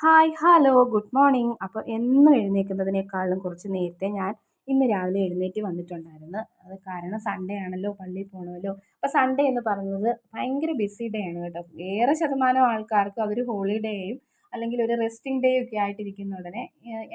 Hi hello good morning. അപ്പോൾ എന്നും എഴുന്നേൽക്കുന്നതിനേക്കാളും കുറച്ച് നേരത്തെ ഞാൻ ഇന്ന് രാവിലെ എഴുന്നേറ്റ് വന്നിട്ടുണ്ടായിരുന്നു. അത് കാരണം സൺഡേ ആണല്ലോ പള്ളിയിൽ പോകണമല്ലോ അപ്പോൾ സൺഡേ എന്ന് പറയുന്നത് ഭയങ്കര ബിസി ഡേ ആണ് കേട്ടോ. ഏറെ ശതമാനം ആൾക്കാർക്ക് അതൊരു ഹോളിഡേയും അല്ലെങ്കിൽ ഒരു റെസ്റ്റിംഗ് ഡേ ഒക്കെ ആയിട്ടിരിക്കുന്ന ഉടനെ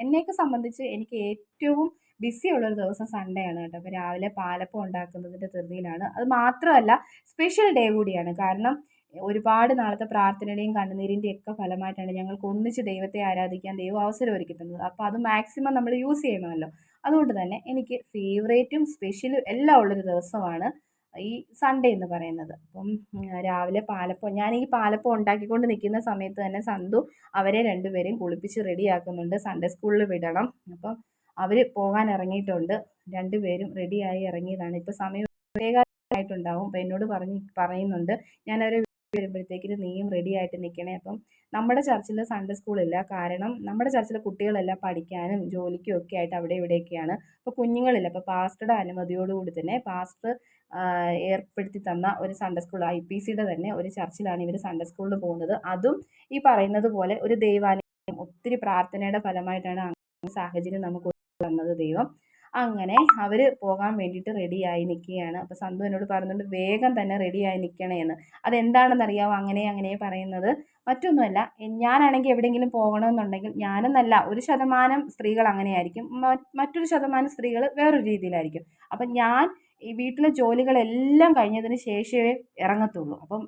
എന്നെയൊക്കെ സംബന്ധിച്ച് എനിക്ക് ഏറ്റവും ബിസി ഉള്ളൊരു ദിവസം സൺഡേ ആണ് കേട്ടോ. അപ്പോൾ രാവിലെ പാലപ്പം ഉണ്ടാക്കുന്നതിന്റെ ധൃതിയിലാണ് അത് മാത്രമല്ല സ്പെഷ്യൽ ഡേ കൂടിയാണ്. കാരണം ഒരുപാട് നാളത്തെ പ്രാർത്ഥനയുടെയും കണ്ണുനീരിന്റെയും ഒക്കെ ഫലമായിട്ടാണ് ഞങ്ങൾക്ക് ഒന്നിച്ച് ദൈവത്തെ ആരാധിക്കാൻ ദൈവം അവസരം ഒരുക്കി തന്നത്. അപ്പോൾ അത് മാക്സിമം നമ്മൾ യൂസ് ചെയ്യണമല്ലോ. അതുകൊണ്ട് തന്നെ എനിക്ക് ഫേവറേറ്റും സ്പെഷ്യലും എല്ലാം ഉള്ളൊരു ദിവസമാണ് ഈ സൺഡേ എന്ന് പറയുന്നത്. അപ്പം രാവിലെ പാലപ്പം ഞാൻ ഈ പാലപ്പം ഉണ്ടാക്കിക്കൊണ്ട് നിൽക്കുന്ന സമയത്ത് തന്നെ സന്തു അവരെ രണ്ടുപേരെയും കുളിപ്പിച്ച് റെഡിയാക്കുന്നുണ്ട് സൺഡേ സ്കൂളിൽ വിടണം. അപ്പം അവർ പോകാൻ ഇറങ്ങിയിട്ടുണ്ട്. രണ്ടുപേരും റെഡിയായി ഇറങ്ങിയതാണ്. ഇപ്പോൾ സമയം ആയിട്ടുണ്ടാവും. അപ്പം എന്നോട് പറഞ്ഞ് പറയുന്നുണ്ട്. ഞാനവരെ വരുമ്പോഴത്തേക്കിന് നീയും റെഡി ആയിട്ട് നിൽക്കണേ അപ്പം നമ്മുടെ ചർച്ചിൽ സൺഡേ സ്കൂളില്ല കാരണം നമ്മുടെ ചർച്ചിലെ കുട്ടികളെല്ലാം പഠിക്കാനും ജോലിക്കും ഒക്കെ ആയിട്ട് അവിടെ ഇവിടെയൊക്കെയാണ്. അപ്പോൾ കുഞ്ഞുങ്ങളില്ല. അപ്പോൾ പാസ്റ്ററുടെ അനുമതിയോടുകൂടി തന്നെ പാസ്റ്റർ ഏർപ്പെടുത്തി തന്ന ഒരു സൺഡേ സ്കൂൾ ഐ പി സിയുടെ തന്നെ ഒരു ചർച്ചിലാണ് ഇവർ സൺഡേ സ്കൂളിൽ പോകുന്നത്. അതും ഈ പറയുന്നത് പോലെ ഒരു ദൈവാനുഗ്രഹം ഒത്തിരി പ്രാർത്ഥനയുടെ ഫലമായിട്ടാണ് സാഹചര്യം നമുക്ക് തന്നത് ദൈവം. അങ്ങനെ അവർ പോകാൻ വേണ്ടിയിട്ട് ആയി നിൽക്കുകയാണ് അപ്പോൾ സന്തു എന്നോട് പറഞ്ഞുകൊണ്ട് വേഗം തന്നെ റെഡി ആയി നിൽക്കണേ എന്ന്. അതെന്താണെന്ന് അറിയാമോ അങ്ങനെ അങ്ങനെ പറയുന്നത്. മറ്റൊന്നുമല്ല ഞാനാണെങ്കിൽ എവിടെയെങ്കിലും പോകണമെന്നുണ്ടെങ്കിൽ ഞാനെന്നല്ല ഒരു ശതമാനം സ്ത്രീകൾ അങ്ങനെയായിരിക്കും. മറ്റൊരു ശതമാനം സ്ത്രീകൾ വേറൊരു രീതിയിലായിരിക്കും. അപ്പം ഞാൻ ഈ വീട്ടിലെ ജോലികളെല്ലാം കഴിഞ്ഞതിന് ശേഷമേ ഇറങ്ങത്തുള്ളൂ. അപ്പം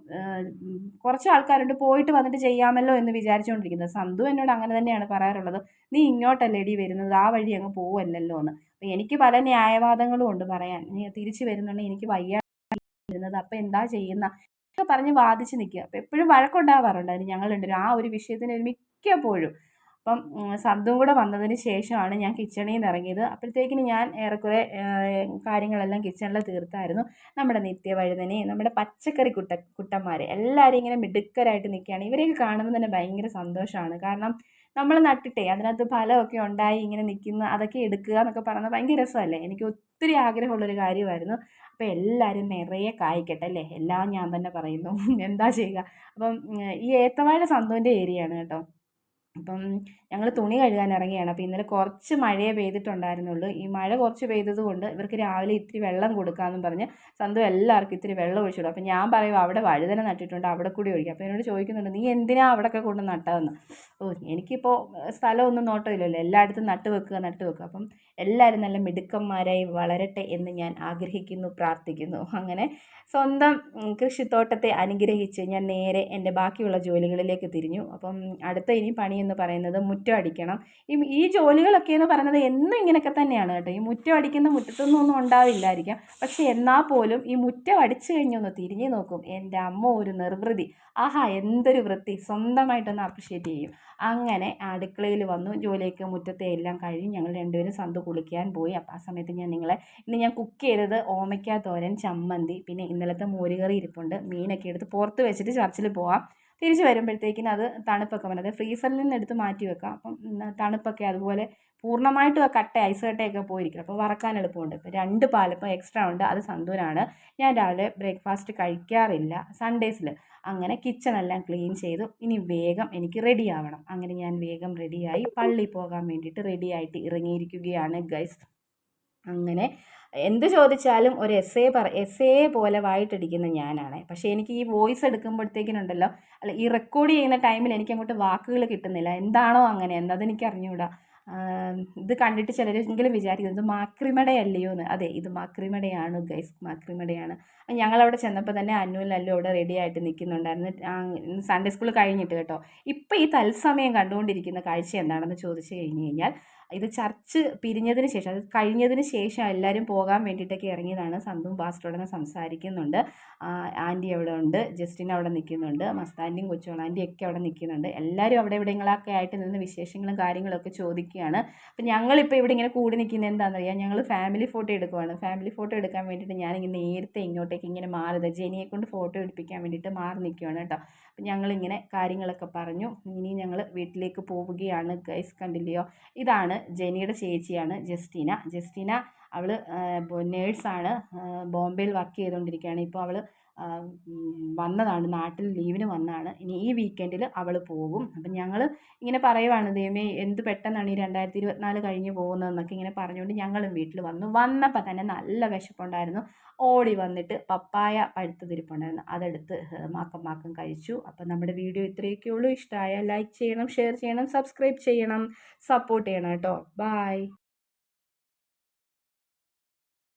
കുറച്ച് ആൾക്കാരുണ്ട് പോയിട്ട് വന്നിട്ട് ചെയ്യാമല്ലോ എന്ന് വിചാരിച്ചുകൊണ്ടിരിക്കുന്നത്. സന്തു എന്നോട് അങ്ങനെ തന്നെയാണ് പറയാറുള്ളത്. നീ ഇങ്ങോട്ടല്ലേ ഇടി വരുന്നത്? ആ വഴി അങ്ങ് പോവല്ലല്ലോ എന്ന്. അപ്പം എനിക്ക് പല ന്യായവാദങ്ങളും ഉണ്ട് പറയാൻ. നീ തിരിച്ചു വരുന്നുണ്ടെങ്കിൽ എനിക്ക് വയ്യ അപ്പം എന്താ ചെയ്യുന്ന? ഒക്കെ പറഞ്ഞ് വാദിച്ച് നിൽക്കുക. അപ്പം എപ്പോഴും വഴക്കുണ്ടാവാറുണ്ട്. അതിന് ഞങ്ങളുണ്ട്. ആ ഒരു വിഷയത്തിന് ഒരു മിക്കപ്പോഴും അപ്പം സദ്ദും കൂടെ വന്നതിന് ശേഷമാണ് ഞാൻ കിച്ചണിൽ നിന്ന് ഇറങ്ങിയത്. അപ്പോഴത്തേക്കിന് ഞാൻ ഏറെക്കുറെ കാര്യങ്ങളെല്ലാം കിച്ചണിൽ തീർത്തായിരുന്നു. നമ്മുടെ നിത്യവഴുതനെ നമ്മുടെ പച്ചക്കറി കുട്ട കുട്ടന്മാരെ എല്ലാവരും ഇങ്ങനെ മിടുക്കരായിട്ട് നിൽക്കുകയാണ്. ഇവരെയൊക്കെ കാണുമ്പോൾ തന്നെ ഭയങ്കര സന്തോഷമാണ്. കാരണം നമ്മൾ നട്ടിട്ടേ അതിനകത്ത് ഫലമൊക്കെ ഉണ്ടായി ഇങ്ങനെ നിൽക്കുന്ന അതൊക്കെ എടുക്കുക എന്നൊക്കെ പറയുന്നത് ഭയങ്കര രസമല്ലേ? എനിക്ക് ഒത്തിരി ആഗ്രഹമുള്ളൊരു കാര്യമായിരുന്നു. അപ്പോൾ എല്ലാവരും നിറയെ കായ്ക്കട്ടെ അല്ലേ? എല്ലാം ഞാൻ തന്നെ പറയുന്നു. എന്താ ചെയ്യുക? അപ്പം ഈ ഏത്തവാഴ സന്തോന്റെ ഏരിയയാണ് കേട്ടോ. അപ്പം ഞങ്ങൾ തുണി കഴുകാൻ ഇറങ്ങിയാണ്. അപ്പോൾ ഇന്നലെ കുറച്ച് മഴയേ പെയ്തിട്ടുണ്ടായിരുന്നുള്ളൂ. ഈ മഴ കുറച്ച് പെയ്തത് കൊണ്ട് ഇവർക്ക് രാവിലെ ഇത്തിരി വെള്ളം കൊടുക്കാമെന്നും പറഞ്ഞ് സന്തു എല്ലാവർക്കും ഇത്തിരി വെള്ളം ഒഴിച്ചിടും അപ്പോൾ ഞാൻ പറയും അവിടെ വഴുതന നട്ടിട്ടുണ്ട് അവിടെ കൂടി ഒഴിക്കും. അപ്പോൾ എന്നോട് ചോദിക്കുന്നുണ്ട് നീ എന്തിനാ അവിടെയൊക്കെ കൊണ്ട് നട്ടതെന്ന്? ഓ എനിക്കിപ്പോൾ സ്ഥലമൊന്നും നോട്ടമില്ലല്ലോ. എല്ലായിടത്തും നട്ട് വെക്കുക നട്ട് വെക്കുക. അപ്പം എല്ലാവരും നല്ല മിടുക്കന്മാരായി വളരട്ടെ എന്ന് ഞാൻ ആഗ്രഹിക്കുന്നു പ്രാർത്ഥിക്കുന്നു. അങ്ങനെ സ്വന്തം കൃഷിത്തോട്ടത്തെ അനുഗ്രഹിച്ച് ഞാൻ നേരെ എന്റെ ബാക്കിയുള്ള ജോലികളിലേക്ക് തിരിഞ്ഞു. അപ്പം അടുത്ത ഇനി പണി എന്ന് പറയുന്നത് മുറ്റം അടിക്കണം. ഈ ഈ ജോലികളൊക്കെ എന്ന് പറയുന്നത് എന്നും ഇങ്ങനെയൊക്കെ തന്നെയാണ് കേട്ടോ. ഈ മുറ്റം അടിക്കുന്ന മുറ്റത്തൊന്നും ഒന്നും ഉണ്ടാവില്ലായിരിക്കാം. പക്ഷെ എന്നാൽ പോലും ഈ മുറ്റം അടിച്ചു കഴിഞ്ഞൊന്ന് തിരിഞ്ഞു നോക്കും. എന്റെ അമ്മ ഒരു നിർവൃതി. ആഹാ എന്തൊരു വൃത്തി. സ്വന്തമായിട്ടൊന്ന് അപ്രിഷ്യേറ്റ് ചെയ്യും. അങ്ങനെ അടുക്കളയിൽ വന്നു. ജോലിയൊക്കെ മുറ്റത്തെ എല്ലാം കഴിഞ്ഞ് ഞങ്ങൾ രണ്ടുപേരും സന്തു കുളിക്കാൻ പോയി. അപ്പം ആ സമയത്ത് ഞാൻ നിങ്ങളെ ഇന്ന് ഞാൻ കുക്ക് ചെയ്തത് ഓമയ്ക്ക തോരൻ ചമ്മന്തി പിന്നെ ഇന്നലത്തെ മോരുകറി ഇരിപ്പുണ്ട്. മീനൊക്കെ എടുത്ത് പുറത്ത് വെച്ചിട്ട് ചർച്ചിൽ പോവാം. തിരിച്ച് വരുമ്പോഴത്തേക്കിനും അത് തണുപ്പൊക്കെ വന്നത് ഫ്രീസറിൽ നിന്ന് എടുത്ത് മാറ്റി വെക്കാം. അപ്പം തണുപ്പൊക്കെ അതുപോലെ പൂർണമായിട്ടും ആ കട്ട ഐസ് കട്ടയൊക്കെ പോയിരിക്കും അപ്പോൾ വറക്കാൻ എളുപ്പമുണ്ട്. ഇപ്പോൾ രണ്ട് പാലപ്പം എക്സ്ട്രാ ഉണ്ട്. അത് സന്തൂരാണ്. ഞാൻ രാവിലെ ബ്രേക്ക്ഫാസ്റ്റ് കഴിക്കാറില്ല. സൺഡേസിൽ അങ്ങനെ കിച്ചണെല്ലാം ക്ലീൻ ചെയ്തു. ഇനി വേഗം എനിക്ക് റെഡി ആവണം. അങ്ങനെ ഞാൻ വേഗം റെഡിയായി പള്ളി പോകാൻ വേണ്ടിയിട്ട് റെഡിയായിട്ട് ഇറങ്ങിയിരിക്കുകയാണ് ഗൈസ് അങ്ങനെ എന്ത് ചോദിച്ചാലും ഒരു എസ് എ പറ എസ് എ പോലെ വായിട്ടടിക്കുന്ന ഞാനാണ്. പക്ഷേ എനിക്ക് ഈ വോയിസ് എടുക്കുമ്പോഴത്തേക്കിനുണ്ടല്ലോ അല്ല ഈ റെക്കോർഡ് ചെയ്യുന്ന ടൈമിൽ എനിക്ക് അങ്ങോട്ട് വാക്കുകൾ കിട്ടുന്നില്ല. എന്താണോ അങ്ങനെ എന്നതെനിക്ക് അറിഞ്ഞുകൂടാ ഇത് കണ്ടിട്ട് ചിലരെങ്കിലും വിചാരിക്കുന്നത് ഇത് മാക്രിമടയല്ലയോ എന്ന്. അതെ ഇത് മാക്രിമടയാണ് ഗൈസ് മാക്രിമടയാണ്. ഞങ്ങളവിടെ ചെന്നപ്പോൾ തന്നെ അന്നുവിൽ അല്ലു അവിടെ റെഡി ആയിട്ട് നിൽക്കുന്നുണ്ടായിരുന്നു സൺഡേ സ്കൂൾ കഴിഞ്ഞിട്ട് കേട്ടോ. ഇപ്പോൾ ഈ തത്സമയം കണ്ടുകൊണ്ടിരിക്കുന്ന കാഴ്ച എന്താണെന്ന് ചോദിച്ചു കഴിഞ്ഞു കഴിഞ്ഞാൽ ഇത് ചർച്ച് പിരിഞ്ഞതിന് ശേഷം അത് കഴിഞ്ഞതിന് ശേഷം എല്ലാവരും പോകാൻ വേണ്ടിയിട്ടൊക്കെ ഇറങ്ങിയതാണ് സന്തും പാസ്റ്ററോടെ സംസാരിക്കുന്നുണ്ട്. ആന്റി അവിടെ ഉണ്ട് ജസ്റ്റിൻ അവിടെ നിൽക്കുന്നുണ്ട് മസ്താന്റിയും കൊച്ചോളാന്റെയും ഒക്കെ അവിടെ നിൽക്കുന്നുണ്ട്. എല്ലാവരും അവിടെ ഇവിടെങ്ങളൊക്കെ ആയിട്ട് നിന്ന് വിശേഷങ്ങളും കാര്യങ്ങളൊക്കെ ചോദിക്കുകയാണ്. അപ്പം ഞങ്ങളിപ്പോൾ ഇവിടെ ഇങ്ങനെ കൂടി നിൽക്കുന്നത് എന്താണെന്നറിയാം ഞങ്ങൾ ഫാമിലി ഫോട്ടോ എടുക്കുവാണ്. ഫാമിലി ഫോട്ടോ എടുക്കാൻ വേണ്ടിയിട്ട് ഞാനിങ്ങനെ നേരത്തെ ഇങ്ങോട്ടേക്ക് ഇങ്ങനെ മാറിയത് ജെനിയെ കൊണ്ട് ഫോട്ടോ എടുപ്പിക്കാൻ വേണ്ടിയിട്ട് മാറി നിൽക്കുകയാണ് കേട്ടോ. അപ്പം ഞങ്ങളിങ്ങനെ കാര്യങ്ങളൊക്കെ പറഞ്ഞു. ഇനി ഞങ്ങൾ വീട്ടിലേക്ക് പോവുകയാണ്. ഗൈസ് കണ്ടില്ലയോ? ഇതാണ് ജെനിയുടെ ചേച്ചിയാണ് ജസ്റ്റിന. ജസ്റ്റീന അവൾ നേഴ്സാണ് ബോംബെയിൽ വർക്ക് ചെയ്തുകൊണ്ടിരിക്കുകയാണ്. ഇപ്പോൾ അവൾ വന്നതാണ് നാട്ടിൽ ലീവിന് വന്നതാണ് ഇനി ഈ വീക്കെൻഡിൽ അവൾ പോകും. അപ്പം ഞങ്ങൾ ഇങ്ങനെ പറയുവാണ് ദൈവമേ എന്ത് പെട്ടെന്നാണ് ഈ രണ്ടായിരത്തി ഇരുപത്തിനാല് കഴിഞ്ഞ് പോകുന്നതെന്നൊക്കെ ഇങ്ങനെ പറഞ്ഞുകൊണ്ട് ഞങ്ങളും വീട്ടിൽ വന്നു. വന്നപ്പോൾ തന്നെ നല്ല വിശപ്പുണ്ടായിരുന്നു. ഓടി വന്നിട്ട് പപ്പായ പഴുത്തതിരിപ്പുണ്ടായിരുന്നു. അതെടുത്ത് മാക്കം മാക്കം കഴിച്ചു. അപ്പം നമ്മുടെ വീഡിയോ ഇത്രയൊക്കെ ഉള്ളൂ. ഇഷ്ടമായ ലൈക്ക് ചെയ്യണം ഷെയർ ചെയ്യണം സബ്സ്ക്രൈബ് ചെയ്യണം സപ്പോർട്ട് ചെയ്യണം കേട്ടോ. ബായ്